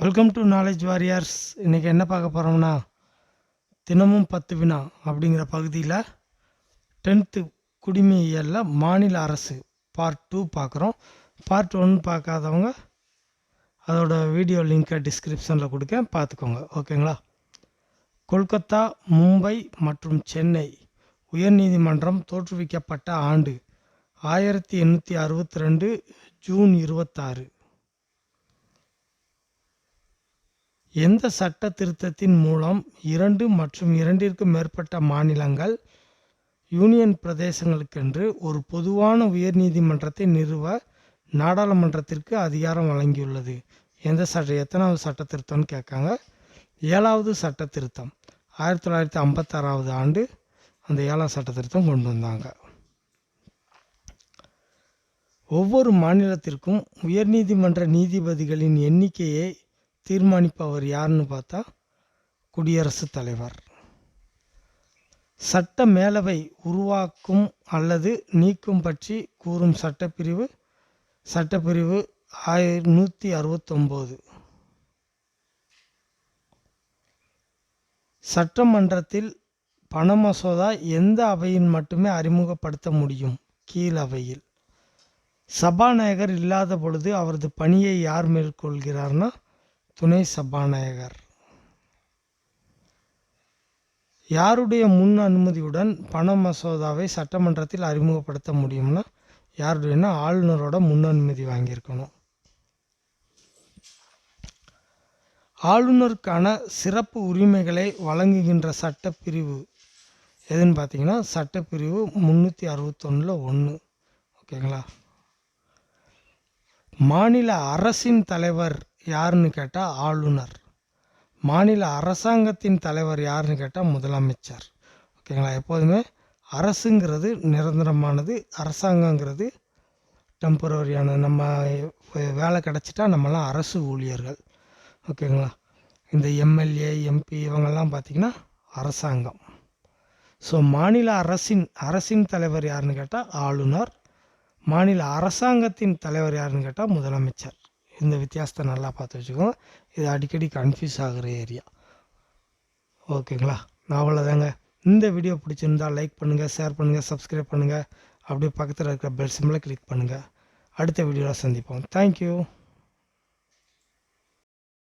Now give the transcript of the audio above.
Welcome to knowledge warriors இன்றைக்கி என்ன பார்க்க போகிறோம்னா தினமும் பத்து வினா அப்படிங்கிற பகுதியில் டென்த்து குடிமையியலில் மாநில அரசு பார்ட் டூ பார்க்குறோம். பார்ட் ஒன் பார்க்காதவங்க அதோட வீடியோ லிங்க்கை டிஸ்கிரிப்ஷனில் கொடுக்க பார்த்துக்கோங்க. ஓகேங்களா? கொல்கத்தா மும்பை மற்றும் சென்னை உயர்நீதிமன்றம் தோற்றுவிக்கப்பட்ட ஆண்டு ஆயிரத்தி எண்ணூற்றி அறுபத்தி ரெண்டு ஜூன் இருபத்தாறு. எந்த சட்ட திருத்தத்தின் மூலம் இரண்டு மற்றும் இரண்டிற்கு மேற்பட்ட மாநிலங்கள் யூனியன் பிரதேசங்களுக்கென்று ஒரு பொதுவான உயர்நீதிமன்றத்தை நிறுவ நாடாளுமன்றத்திற்கு அதிகாரம் வழங்கியுள்ளது. எந்த சட்ட எத்தனாவது சட்ட திருத்தம்னு கேட்காங்க. ஏழாவது சட்ட திருத்தம் ஆயிரத்தி தொள்ளாயிரத்தி ஐம்பத்தாறாவது ஆண்டு அந்த ஏழாம் சட்ட திருத்தம் கொண்டு வந்தாங்க. ஒவ்வொரு மாநிலத்திற்கும் உயர்நீதிமன்ற நீதிபதிகளின் எண்ணிக்கையை தீர்மானிப்பவர் யாருன்னு பார்த்தா குடியரசுத் தலைவர். சட்ட மேலவை உருவாக்கும் அல்லது நீக்கும் பற்றி கூறும் சட்டப்பிரிவு சட்டப்பிரிவு ஆயிர நூற்றி அறுபத்தொம்போது சட்டமன்றத்தில் பண மசோதா எந்த அவையில் மட்டுமே அறிமுகப்படுத்த முடியும்? கீழ் அவையில் சபாநாயகர் இல்லாத பொழுது அவரது பணியை யார் மேற்கொள்கிறார்னா துணை சபாநாயகர். யாருடைய முன் அனுமதியுடன் பண மசோதாவை சட்டமன்றத்தில் அறிமுகப்படுத்த முடியும்னா யாருடையனா ஆளுநரோட முன் அனுமதி வாங்கியிருக்கணும். ஆளுநருக்கான சிறப்பு உரிமைகளை வழங்குகின்ற சட்டப்பிரிவு எதுன்னு பார்த்தீங்கன்னா சட்டப்பிரிவு முந்நூற்றி அறுபத்தொன்னில் ஒன்று ஓகேங்களா? மாநில அரசின் தலைவர் யாருன்னு கேட்டால் ஆளுநர். மாநில அரசாங்கத்தின் தலைவர் யாருன்னு கேட்டால் முதலமைச்சர். ஓகேங்களா? எப்போதுமே அரசுங்கிறது நிரந்தரமானது அரசாங்கங்கிறது டெம்பரவரியான நம்ம வேலை கிடச்சிட்டா நம்மலாம் அரசு ஊழியர்கள். ஓகேங்களா? இந்த எம்எல்ஏ எம்பி இவங்கெல்லாம் பார்த்திங்கன்னா அரசாங்கம். ஸோ மாநில அரசின் அரசின் தலைவர் யாருன்னு கேட்டால் ஆளுநர். மாநில அரசாங்கத்தின் தலைவர் யாருன்னு கேட்டால் முதலமைச்சர். இந்த வித்தியாசத்தை நல்லா பார்த்து வச்சுக்கோங்க. இது அடிக்கடி கன்ஃபியூஸ் ஆகிற ஏரியா ஓகேங்களா நான் அவ்வளோதாங்க இந்த வீடியோ பிடிச்சிருந்தால் லைக் பண்ணுங்கள் ஷேர் பண்ணுங்கள் சப்ஸ்கிரைப் பண்ணுங்கள் அப்படியே பக்கத்தில் இருக்கிற பெல் சிம்மில் கிளிக் பண்ணுங்கள் அடுத்த வீடியோவில் சந்திப்போம். தேங்க்யூ